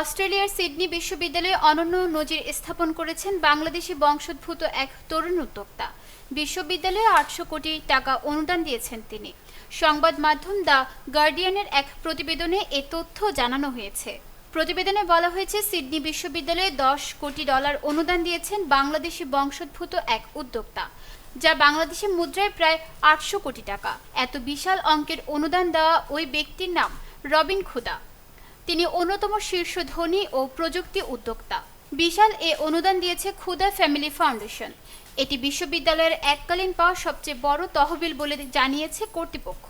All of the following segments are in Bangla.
অস্ট্রেলিয়ার সিডনি বিশ্ববিদ্যালয়ে অনন্য নজির স্থাপন করেছেন বাংলাদেশি বংশোদ্ভূত এক তরুণ উদ্যোক্তা। বিশ্ববিদ্যালয়ে আটশো কোটি টাকা অনুদান দিয়েছেন তিনি। সংবাদ মাধ্যম দ্য গার্ডিয়ানের এক প্রতিবেদনে এ তথ্য জানানো হয়েছে। প্রতিবেদনে বলা হয়েছে, সিডনি বিশ্ববিদ্যালয়ে দশ কোটি ডলার অনুদান দিয়েছেন বাংলাদেশি বংশোদ্ভূত এক উদ্যোক্তা, যা বাংলাদেশি মুদ্রায় প্রায় আটশো কোটি টাকা। এত বিশাল অঙ্কের অনুদান দেওয়া ওই ব্যক্তির নাম রবিন খুদা। তিনি অন্যতম শীর্ষ ধনী ও প্রযুক্তি উদ্যোক্তা। বিশাল এ অনুদান দিয়েছে ক্ষুদা ফ্যামিলি ফাউন্ডেশন। এটি বিশ্ববিদ্যালয়ের এককালীন পাওয়া সবচেয়ে বড় তহবিল বলে জানিয়েছে কর্তৃপক্ষ,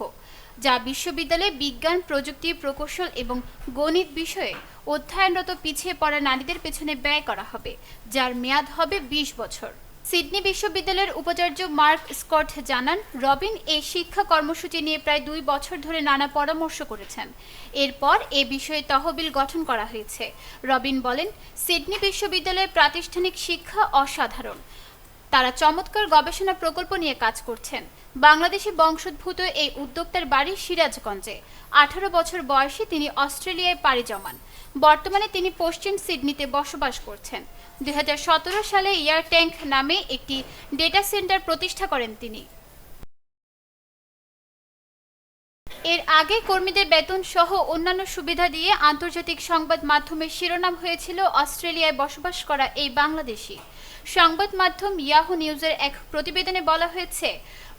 যা বিশ্ববিদ্যালয়ে বিজ্ঞান, প্রযুক্তি, প্রকৌশল এবং গণিত বিষয়ে অধ্যয়নরত পিছিয়ে পড়া নারীদের পেছনে ব্যয় করা হবে, যার মেয়াদ হবে ২০ বছর। সিডনি বিশ্ববিদ্যালয়ের উপাচার্য মার্ক স্কট জানান, রবিন এই শিক্ষা কর্মসূচি নিয়ে প্রায় দুই বছর ধরে নানা পরামর্শ করেছেন। এরপর এ বিষয়ে তহবিল গঠন করা হয়েছে। রবিন বলেন, সিডনি বিশ্ববিদ্যালয়ের প্রাতিষ্ঠানিক শিক্ষা অসাধারণ। তারা চমৎকার গবেষণা প্রকল্প নিয়ে কাজ করছেন। বাংলাদেশি বংশোদ্ভূত এই উদ্যোক্তার বাড়ি সিরাজগঞ্জে। আঠারো বছর বয়সে তিনি অস্ট্রেলিয়ায় পাড়ি জমান। বর্তমানে তিনি পশ্চিম সিডনিতে বসবাস করছেন। দুই হাজার সতেরো সালে এয়ার ট্যাঙ্ক নামে একটি ডেটা সেন্টার প্রতিষ্ঠা করেন তিনি। এর আগে কর্মীদের বেতন সহ অন্যান্য সুবিধা দিয়ে আন্তর্জাতিক সংবাদ মাধ্যমের শিরোনাম হয়েছিল অস্ট্রেলিয়ায় বসবাস করা এই বাংলাদেশি। সংবাদ মাধ্যম ইয়াহু নিউজের এক প্রতিবেদনে বলা হয়েছে,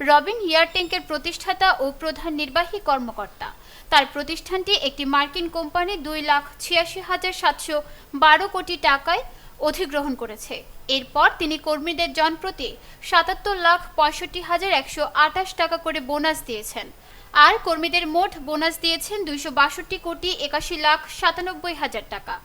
রবিন ইয়ারট্যাঙ্কের প্রতিষ্ঠাতা ও প্রধান নির্বাহী কর্মকর্তা। তার প্রতিষ্ঠানটি একটি মার্কিন কোম্পানি দুই লাখ ছিয়াশি হাজার সাতশো বারো কোটি টাকায় অধিগ্রহণ করেছে। এরপর তিনি কর্মীদের জনপ্রতি সাতাত্তর লাখ পঁয়ষট্টি হাজার একশো আটাশ টাকা করে বোনাস দিয়েছেন। আর কর্মীদের মোট বোনাস দিয়েছেন দুইশো বাষট্টি কোটি একাশি লাখ সাতানব্বই হাজার টাকা।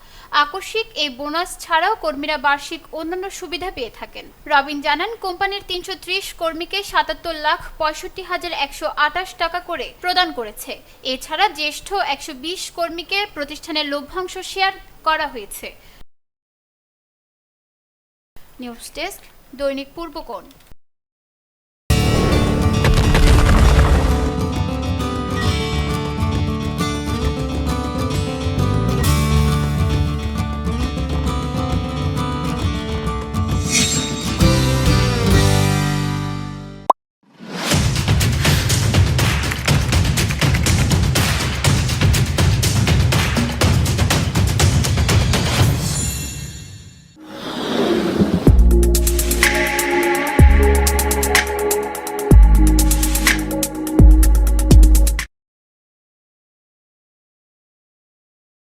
আকস্মিক এই বোনাস ছাড়াও কর্মীরা বার্ষিক অন্যান্য সুবিধা পেয়ে থাকেন। রবিন জানান, কোম্পানির তিনশো ত্রিশ কর্মীকে সাতাত্তর লাখ পঁয়ষট্টি হাজার একশো আটাশ টাকা করে প্রদান করেছে। এছাড়া জ্যেষ্ঠ একশো বিশ কর্মীকে প্রতিষ্ঠানের লভ্যাংশ শেয়ার করা হয়েছে। নিউজ ডেস্ক, দৈনিক পূর্বকোণ